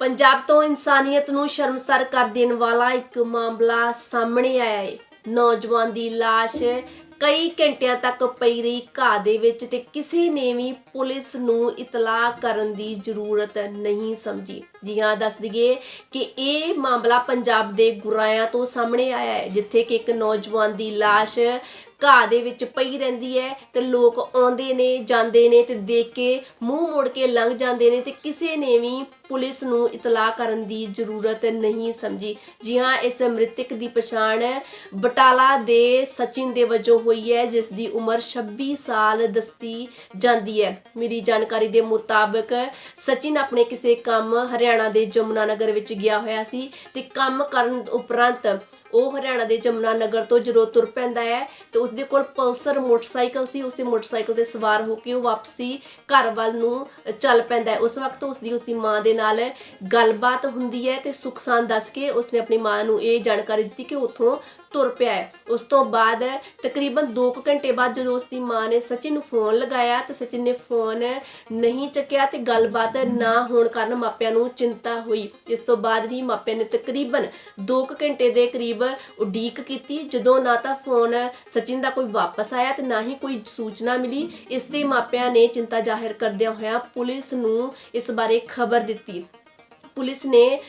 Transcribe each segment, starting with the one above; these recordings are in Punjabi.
ਪੰਜਾਬ ਤੋਂ ਇਨਸਾਨੀਅਤ ਨੂੰ ਸ਼ਰਮਸਾਰ ਕਰ ਦੇਣ ਵਾਲਾ ਇੱਕ ਮਾਮਲਾ ਸਾਹਮਣੇ ਆਇਆ ਹੈ ਨੌਜਵਾਨ ਦੀ ਲਾਸ਼ ਕਈ ਘੰਟਿਆਂ ਤੱਕ ਪਈ ਰਹੀ ਘਾਹ ਦੇ ਵਿੱਚ ਤੇ ਕਿਸੇ ਨੇ ਵੀ ਪੁਲਿਸ ਨੂੰ ਇਤਲਾਹ ਕਰਨ ਦੀ ਜ਼ਰੂਰਤ ਨਹੀਂ ਸਮਝੀ। ਜੀ ਹਾਂ, ਦੱਸ ਦਈਏ ਕਿ ਇਹ ਮਾਮਲਾ ਪੰਜਾਬ ਦੇ ਗੁਰਾਇਆਂ ਤੋਂ ਸਾਹਮਣੇ ਆਇਆ ਹੈ ਜਿੱਥੇ ਕਿ ਇੱਕ ਨੌਜਵਾਨ ਦੀ ਲਾਸ਼ ਘਾਹ ਦੇ ਵਿੱਚ ਪਈ ਰਹਿੰਦੀ ਹੈ ਤੇ ਲੋਕ ਆਉਂਦੇ ਨੇ, ਜਾਂਦੇ ਨੇ ਤੇ ਦੇਖ ਕੇ ਮੂੰਹ ਮੋੜ ਕੇ ਲੰਘ ਜਾਂਦੇ ਨੇ ਤੇ ਕਿਸੇ ਨੇ ਵੀ ਪੁਲਿਸ ਨੂੰ ਇਤਲਾਹ ਕਰਨ ਦੀ ਜ਼ਰੂਰਤ ਨਹੀਂ ਸਮਝੀ। ਜੀ ਹਾਂ ਇਸ ਮ੍ਰਿਤਕ ਦੀ ਪਛਾਣ ਬਟਾਲਾ ਦੇ ਸਚਿਨ ਦੇ ਵਜੋਂ ਹੋਈ ਹੈ, ਜਿਸ ਦੀ ਉਮਰ 26 ਸਾਲ ਦੱਸੀ ਜਾਂਦੀ ਹੈ। ਮੇਰੀ ਜਾਣਕਾਰੀ ਦੇ ਮੁਤਾਬਕ ਸਚਿਨ ਆਪਣੇ ਕਿਸੇ ਕੰਮ ਹਰਿਆਣਾ ਦੇ ਜਮੁਨਾ ਨਗਰ ਵਿੱਚ ਗਿਆ ਹੋਇਆ ਸੀ ਤੇ ਕੰਮ ਕਰਨ ਉਪਰੰਤ ਉਹ ਹਰਿਆਣਾ ਦੇ ਜਮੁਨਾ ਨਗਰ ਤੋਂ ਜਦੋਂ ਤੁਰ ਪੈਂਦਾ ਹੈ, ਤੇ ਉਸਦੇ ਕੋਲ ਪਲਸਰ ਮੋਟਰਸਾਈਕਲ ਸੀ, ਉਸੇ ਮੋਟਰਸਾਈਕਲ ਤੇ ਸਵਾਰ ਹੋ ਕੇ ਉਹ ਵਾਪਸੀ ਘਰ ਵੱਲ ਨੂੰ ਚੱਲ ਪੈਂਦਾ ਹੈ। ਉਸ ਵਕਤ ਉਸਦੀ ਉਸਦੀ ਮਾਂ ਦੇ ਨਾਲ ਗੱਲਬਾਤ ਹੁੰਦੀ ਹੈ ਤੇ ਸੁਖਸਾਨ ਦੱਸ ਕੇ ਉਸਨੇ ਆਪਣੀ ਮਾਂ ਨੂੰ ਇਹ ਜਾਣਕਾਰੀ ਦਿੱਤੀ ਕਿ ਉੱਥੋਂ ਤੁਰ ਪਿਆ ਹੈ। ਉਸ ਤੋਂ ਬਾਅਦ ਤਕਰੀਬਨ 2 ਘੰਟੇ ਬਾਅਦ ਜਦੋਂ ਉਸਦੀ ਮਾਂ ਨੇ ਸਚਿਨ ਨੂੰ ਫੋਨ ਲਗਾਇਆ ਤੇ ਸਚਿਨ ਨੇ ਫੋਨ ਨਹੀਂ ਚੱਕਿਆ ਤੇ ਗੱਲਬਾਤ ਨਾ ਹੋਣ ਕਾਰਨ ਮਾਪਿਆਂ ਨੂੰ ਚਿੰਤਾ ਹੋਈ। ਇਸ ਤੋਂ ਬਾਅਦ ਹੀ ਮਾਪਿਆਂ ਨੇ ਤਕਰੀਬਨ 2 ਘੰਟੇ ਦੇ ਕਰੀਬ ਉਡੀਕ ਕੀਤੀ। ਜਦੋਂ ਨਾ ਤਾਂ ਫੋਨ ਸਚਿਨ ਦਾ ਕੋਈ ਵਾਪਸ ਆਇਆ ਤੇ ਨਾ ਹੀ ਕੋਈ ਸੂਚਨਾ ਮਿਲੀ। ਇਸ ਤੇ ਮਾਪਿਆਂ ਨੇ ਚਿੰਤਾ ਜ਼ਾਹਿਰ ਕਰਦਿਆਂ ਹੋਇਆ ਪੁਲਿਸ ਨੂੰ ਇਸ ਬਾਰੇ ਖਬਰ ਦਿੱਤੀ। ਪੁਲਿਸ ਨੇ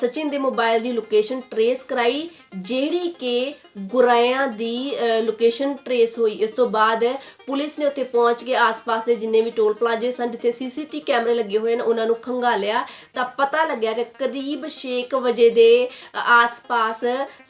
ਸਚਿਨ ਦੇ ਮੋਬਾਈਲ ਦੀ ਲੋਕੇਸ਼ਨ ਟਰੇਸ ਕਰਾਈ, ਜਿਹੜੀ ਕਿ ਗੁਰਾਇਆਂ ਦੀ ਲੋਕੇਸ਼ਨ ਟਰੇਸ ਹੋਈ। ਇਸ ਤੋਂ ਬਾਅਦ ਪੁਲਿਸ ਨੇ ਉੱਥੇ ਪਹੁੰਚ ਕੇ ਆਸ-ਪਾਸ ਦੇ ਜਿੰਨੇ ਵੀ ਟੋਲ ਪਲਾਜ਼ੇ ਸਨ, ਜਿੱਥੇ ਸੀਸੀਟੀ ਕੈਮਰੇ ਲੱਗੇ ਹੋਏ ਨੇ ਉਹਨਾਂ ਨੂੰ ਖੰਗਾਲਿਆ। ਤਾਂ ਪਤਾ ਲੱਗਿਆ ਕਿ ਕਰੀਬ 6 ਵਜੇ ਦੇ ਆਸ-ਪਾਸ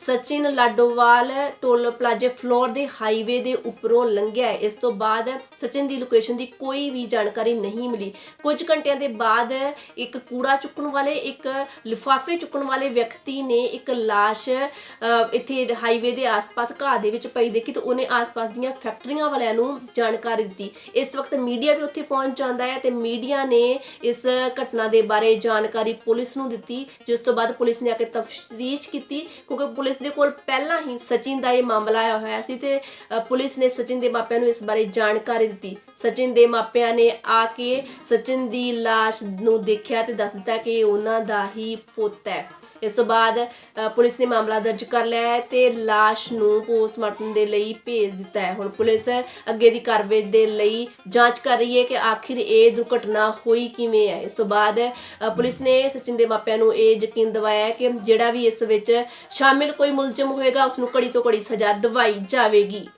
ਸਚਿਨ ਲਾਡੋਵਾਲ ਟੋਲ ਪਲਾਜ਼ੇ ਫਲੋਰ ਦੇ ਹਾਈਵੇ ਦੇ ਉੱਪਰੋਂ ਲੰਘਿਆ ਇਸ ਤੋਂ ਬਾਅਦ ਸਚਿਨ ਦੀ ਲੋਕੇਸ਼ਨ ਦੀ ਕੋਈ ਵੀ ਜਾਣਕਾਰੀ ਨਹੀਂ ਮਿਲੀ। ਕੁਝ ਘੰਟਿਆਂ ਦੇ ਬਾਅਦ ਇੱਕ ਕੂੜਾ ਚੁੱਕਣ ਵਾਲੇ ਇੱਕ ਲਿਫਾਫੇ ਚੁੱਕਣ ਵਾਲੇ ਵਿਅਕਤੀ ਨੇ ਇੱਕ ਲਾਸ਼ ਅ, ਇੱਥੇ ਹਾਈਵੇ ਦੇ ਆਸ-ਪਾਸ ਘਾਹ ਦੇ ਵਿੱਚ ਪਈ ਦੇਖੀ ਤੇ ਉਹਨੇ ਆਸ-ਪਾਸ ਦੀਆਂ ਫੈਕਟਰੀਆਂ ਵਾਲਿਆਂ ਨੂੰ ਜਾਣਕਾਰੀ ਦਿੱਤੀ। ਇਸ ਵਕਤ ਮੀਡੀਆ ਵੀ ਉੱਥੇ ਪਹੁੰਚ ਜਾਂਦਾ ਹੈ ਤੇ ਮੀਡੀਆ ਨੇ ਇਸ ਘਟਨਾ ਦੇ ਬਾਰੇ ਜਾਣਕਾਰੀ ਪੁਲਿਸ ਨੂੰ ਦਿੱਤੀ ਜਿਸ ਤੋਂ ਬਾਅਦ ਪੁਲਿਸ ਨੇ ਆ ਕੇ ਤਫਤੀਸ਼ ਕੀਤੀ ਕਿਉਂਕਿ ਪੁਲਿਸ ਦੇ ਕੋਲ ਪਹਿਲਾਂ ਹੀ ਸਚਿਨ ਦਾ ਇਹ ਮਾਮਲਾ ਆਇਆ ਹੋਇਆ ਸੀ ਤੇ ਪੁਲਿਸ ਨੇ ਸਚਿਨ ਦੇ ਮਾਪਿਆਂ ਨੂੰ ਇਸ ਬਾਰੇ ਜਾਣਕਾਰੀ ਦਿੱਤੀ। ਸਚਿਨ ਦੇ ਮਾਪਿਆਂ ਨੇ ਆ ਕੇ ਸਚਿਨ ਦੀ ਲਾਸ਼ ਨੂੰ ਦੇਖਿਆ ਤੇ ਦੱਸ ਦਿੱਤਾ ਕਿ ਇਹ ਉਹਨਾਂ ਦਾ ਹੀ ਪੁੱਤ ਹੈ। ਇਸ ਤੋਂ ਬਾਅਦ ਪੁਲਿਸ ਨੇ ਮਾਮਲਾ ਦਰਜ ਕਰ ਲਿਆ ਹੈ ਤੇ ਲਾਸ਼ ਨੂੰ ਪੋਸਟਮਾਰਟਮ ਦੇ ਲਈ ਭੇਜ ਦਿੱਤਾ ਹੈ। ਹੁਣ ਪੁਲਿਸ ਅੱਗੇ ਦੀ ਕਾਰਵਾਈ ਦੇ ਲਈ ਜਾਂਚ ਕਰ ਰਹੀ ਹੈ ਕਿ ਆਖਿਰ ਇਹ ਦੁਰਘਟਨਾ ਹੋਈ ਕਿਵੇਂ ਹੈ। ਇਸ ਤੋਂ ਬਾਅਦ ਪੁਲਿਸ ਨੇ ਸਚਿਨ ਦੇ ਮਾਪਿਆਂ ਨੂੰ ਇਹ ਯਕੀਨ ਦਿਵਾਇਆ ਕਿ ਜਿਹੜਾ ਵੀ ਇਸ ਵਿੱਚ ਸ਼ਾਮਿਲ ਕੋਈ ਮੁਲਜ਼ਮ ਹੋਏਗਾ, ਉਸ ਨੂੰ ਕੜੀ ਤੋਂ ਕੜੀ ਸਜ਼ਾ ਦਿਵਾਈ ਜਾਵੇਗੀ।